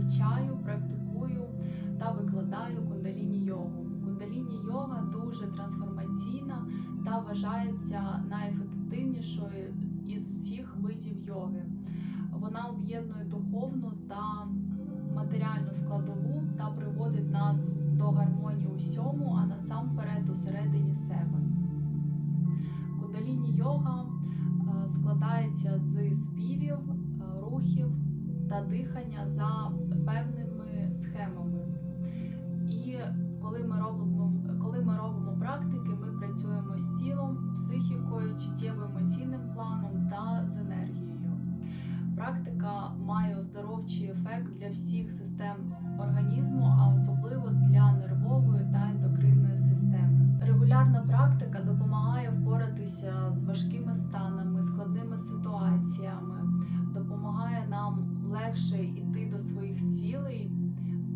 вивчаю, практикую та викладаю кундаліні йогу. Кундаліні йога дуже трансформаційна та вважається найефективнішою із всіх видів йоги. Вона об'єднує духовну та матеріальну складову та приводить нас до гармонії усьому, а насамперед усередині себе. Кундаліні йога е, складається з співів, та дихання за певними схемами. І коли ми робимо, коли ми робимо практики, ми працюємо з тілом, психікою, чуттєво емоційним планом та з енергією. Практика має оздоровчий ефект для всіх систем організму, а особливо для нервової та легше йти до своїх цілей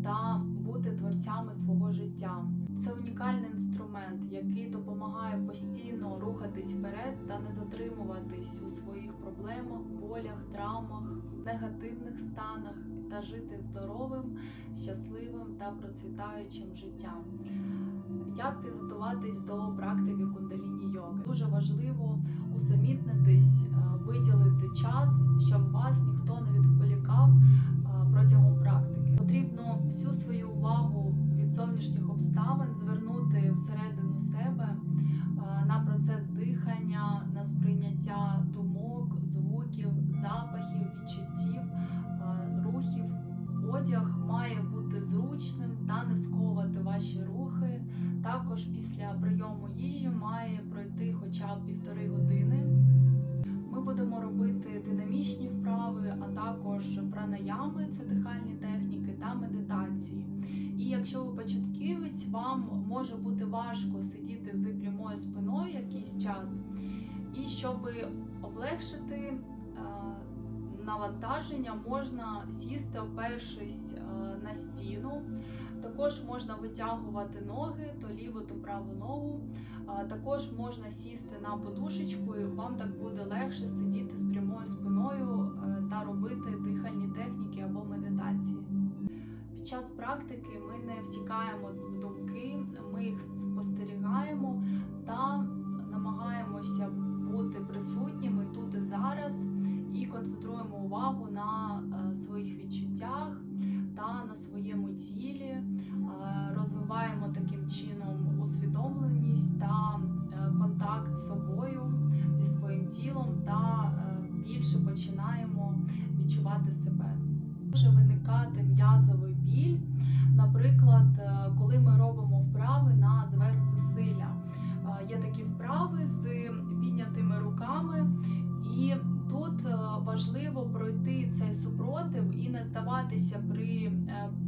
та бути творцями свого життя. Це унікальний інструмент, який допомагає постійно рухатись вперед та не затримуватись у своїх проблемах, болях, травмах, негативних станах та жити здоровим, щасливим та процвітаючим життям. Як підготуватись до практики кундаліні йоги? Дуже важливо усамітнитись, е, виділити час, пранаями, це дихальні техніки та медитації. І якщо ви початківець, вам може бути важко сидіти з прямою спиною якийсь час. І щоб облегшити е, навантаження, можна сісти, опершись е, на стіну. Також можна витягувати ноги, то ліву, то праву ногу. А, Також можна сісти на подушечку, і вам так буде легше сидіти з прямою спиною практики ми не втікаємо в думки, ми їх спостерігаємо та намагаємося бути присутніми тут і зараз і концентруємо увагу на е, своїх відчуттях та на своєму тілі, е, розвиваємо таким чином усвідомленість та е, контакт з собою, зі своїм тілом, та більше починаємо відчувати себе. Може виникати м'язовий біль, наприклад, е, коли ми робимо вправи на зверхзусилля. Е, Є такі вправи з піднятими руками, і тут е, важливо пройти цей супротив і не здаватися при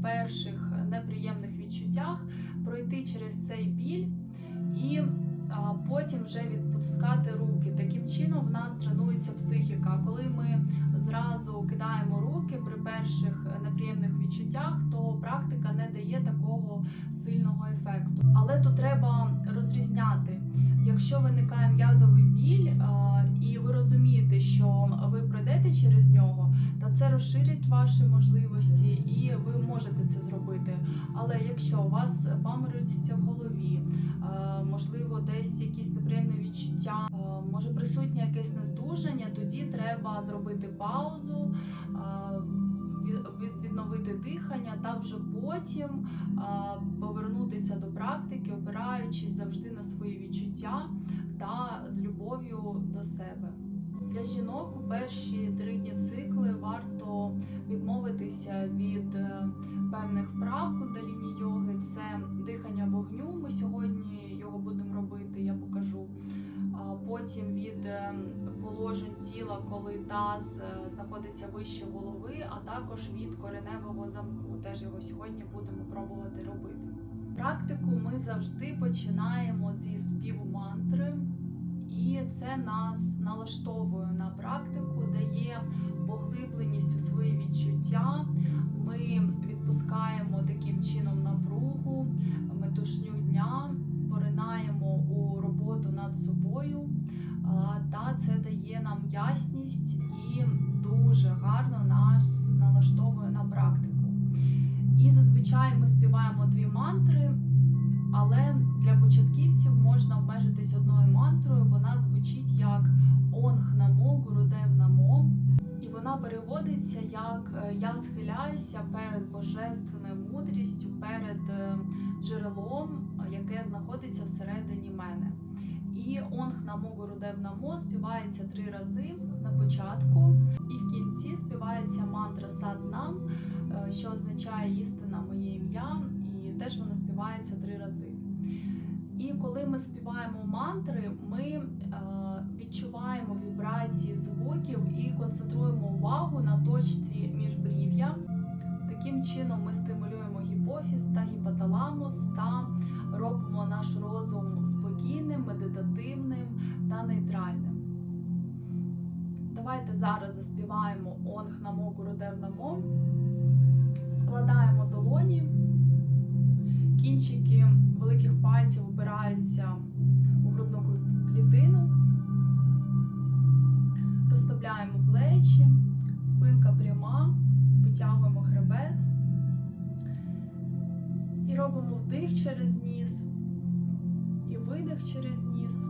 перших неприємних відчуттях, пройти через цей біль і потім вже відпускати руки. Таким чином в нас тренується психіка. Коли ми зразу кидаємо руки при перших е, неприємних відчуттях, то практика не дає такого сильного ефекту. Але тут треба розрізняти. Якщо виникає м'язовий біль, і ви розумієте, що ви пройдете через нього, то це розширить ваші можливості, і ви можете це зробити. Але якщо у вас паморочиться в голові, е, можливо, десь якісь неприємні відчуття, е, може присутнє якесь нездужання, тоді треба зробити паузу. е, від- від- Відновити дихання та вже потім е, повернутися до практики, опираючись завжди на свої відчуття та з любов'ю до себе. Для жінок у перші три дні цикли варто відмовитися від е, певних вправ кундаліні йоги. Це дихання вогню. Ми сьогодні його будемо робити, я покажу. Потім від е, положень тіла, коли таз е, знаходиться вище голови, а також від кореневого замку. Теж його сьогодні будемо пробувати робити. Практику ми завжди починаємо зі співу мантри, і це нас налаштовує на практику, дає поглибленість у свої відчуття. Ми відпускаємо таким чином напругу, метушню дня, поринаємо роботу над собою, та це дає нам ясність і дуже гарно нас налаштовує на практику. І зазвичай ми співаємо дві мантри, але для початківців можна обмежитись одною мантрою. Вона звучить як онг намо, гурудев намо. І вона переводиться як е, Я схиляюся перед божественною мудрістю, перед е, джерелом яке знаходиться всередині мене. І онг намо гурудев намо співається три рази на початку, і в кінці співається мантра саднам, е, що означає істина моє ім'я, і теж вона співається три рази. І коли ми співаємо мантри, ми е, відчуваємо вібрації звуків і концентруємо увагу на точці міжбрів'я. Таким чином ми стимулюємо гіпофіз та гіпоталамус та робимо наш розум спокійним, медитативним та нейтральним. Давайте зараз заспіваємо Онг Намо Гурудев Намо. Складаємо долоні. Кінчики великих пальців опираються у грудну клітину. Розставляємо плечі, спинка пряма, витягуємо хребет. І робимо вдих через ніс і видих через ніс.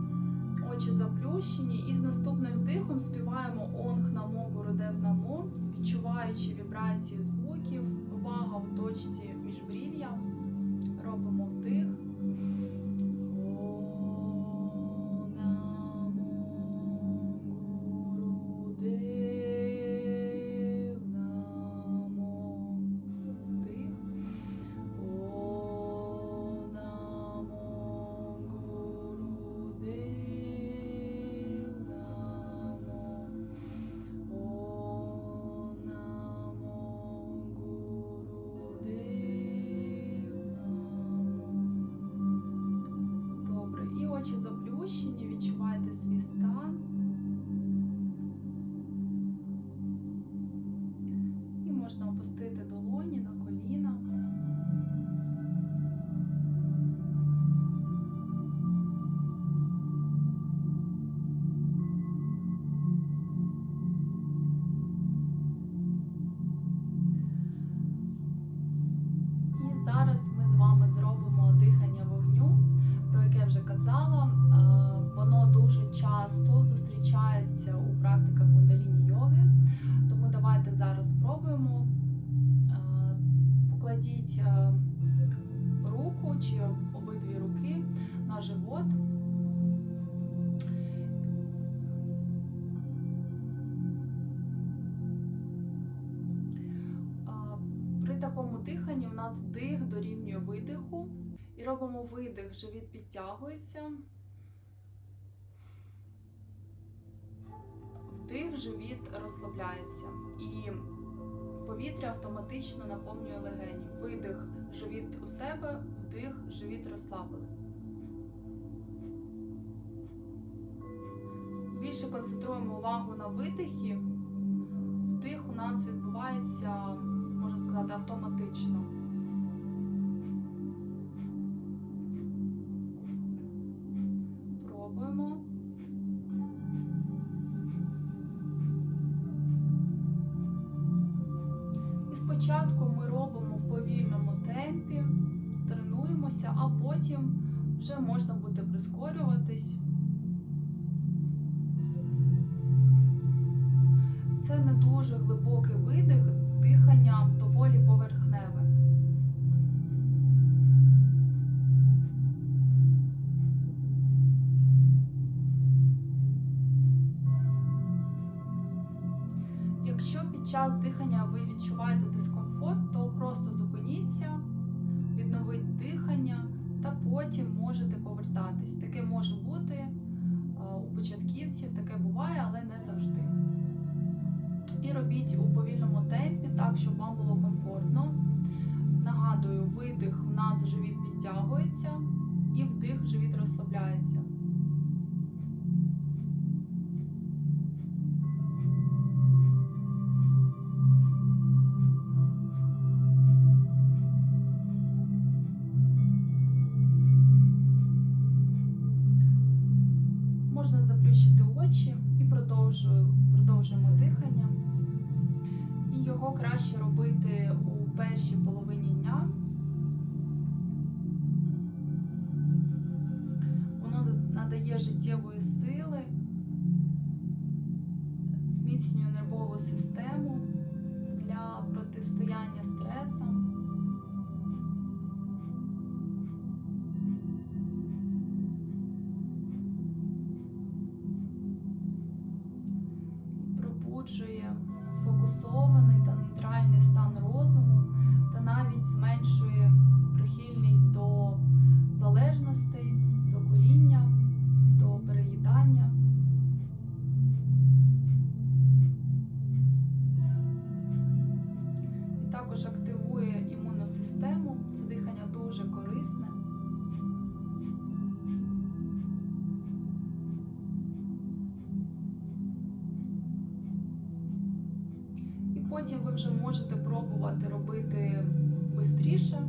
Очі заплющені. І з наступним вдихом співаємо Онг Намо городев Намо, відчуваючи вібрації звуків, увага у точці міжбрів'я. Робимо вдих. Такому диханні в нас вдих дорівнює видиху. І робимо видих, живіт підтягується. Вдих, живіт розслабляється. І повітря автоматично наповнює легені. Видих, живіт у себе, вдих, живіт розслабили. Більше концентруємо увагу на видихі. Вдих у нас відбувається, можна автоматично. Пробуємо. І спочатку ми робимо в повільному темпі, тренуємося, а потім вже можна буде прискорюватись. Це не дуже глибокий видих, дихання доволі поверхневе. Нас живіт підтягується, і вдих живіт розслабляється. Можна заплющити очі і продовжуємо дихання. І його краще робити у першій половині дня. Життєвої сили, зміцнює нервову систему для протистояння стресам. Пробуджує сфокусований та нейтральний стан розуму та навіть зменшує прихильність до залежностей, потім ви вже можете пробувати робити швидше.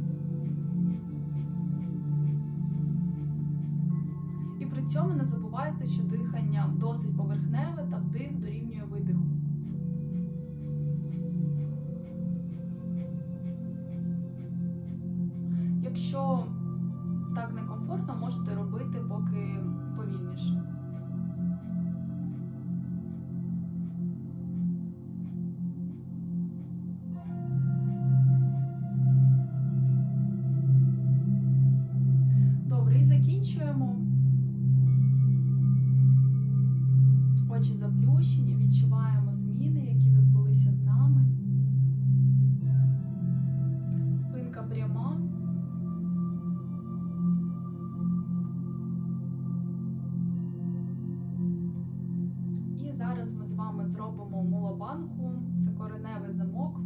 І при цьому не забувайте, що дихання досить поверхневе та вдих дорівнює видиху. Зробимо мулабангу, це кореневий замок.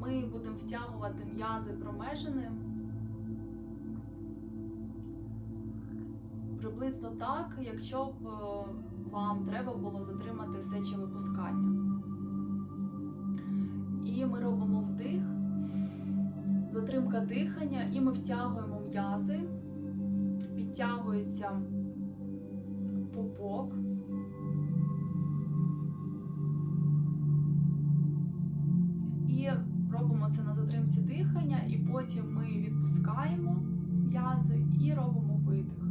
Ми будемо втягувати м'язи промежини. Приблизно так, якщо б е, вам треба було затримати сечовипускання. І ми робимо вдих, затримка дихання, і ми втягуємо м'язи, підтягується пупок. Це на затримці дихання, і потім ми відпускаємо м'язи і робимо видих.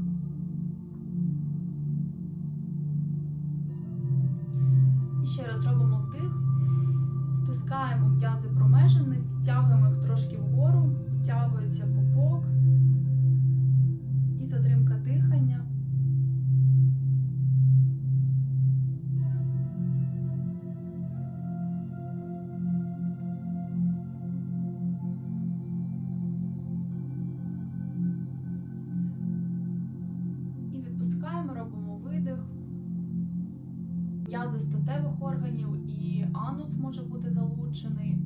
Анус може бути залучений.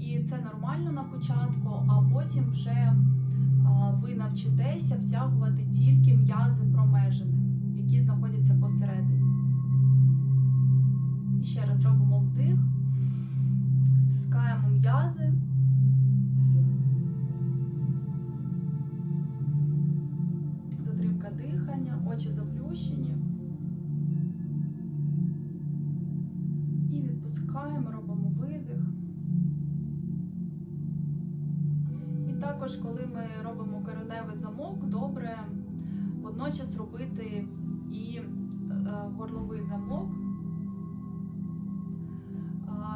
І це нормально на початку, а потім вже ви навчитеся втягувати тільки м'язи промежини, які знаходяться посередині. Водночас робити і е, горловий замок.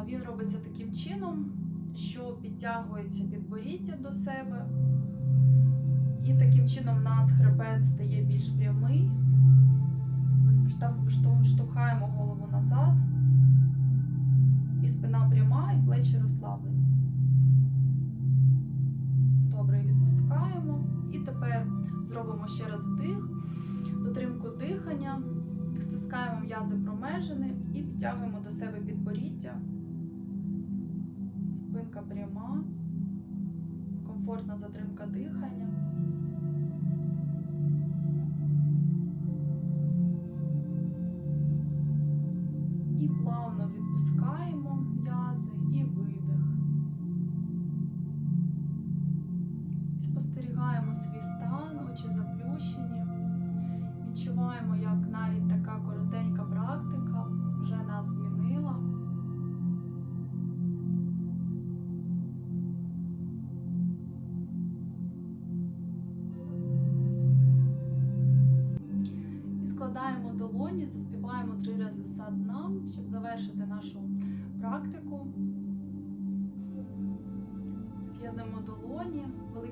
Він робиться таким чином, що підтягується підборіддя до себе. І таким чином в нас хребет стає більш прямий. Штовхаємо голову назад. І спина пряма, і плечі розслаблені. Добре, відпускаємо. І тепер зробимо ще раз вдих, затримку дихання, стискаємо м'язи промежини і підтягуємо до себе підборіддя. Спинка пряма, комфортна затримка дихання. І плавно відпускаємо м'язи і видих.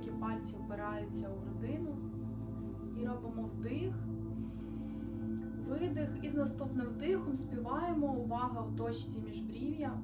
Великі пальці опираються у грудину і робимо вдих, видих. І з наступним вдихом співаємо увага у точці міжбрів'я.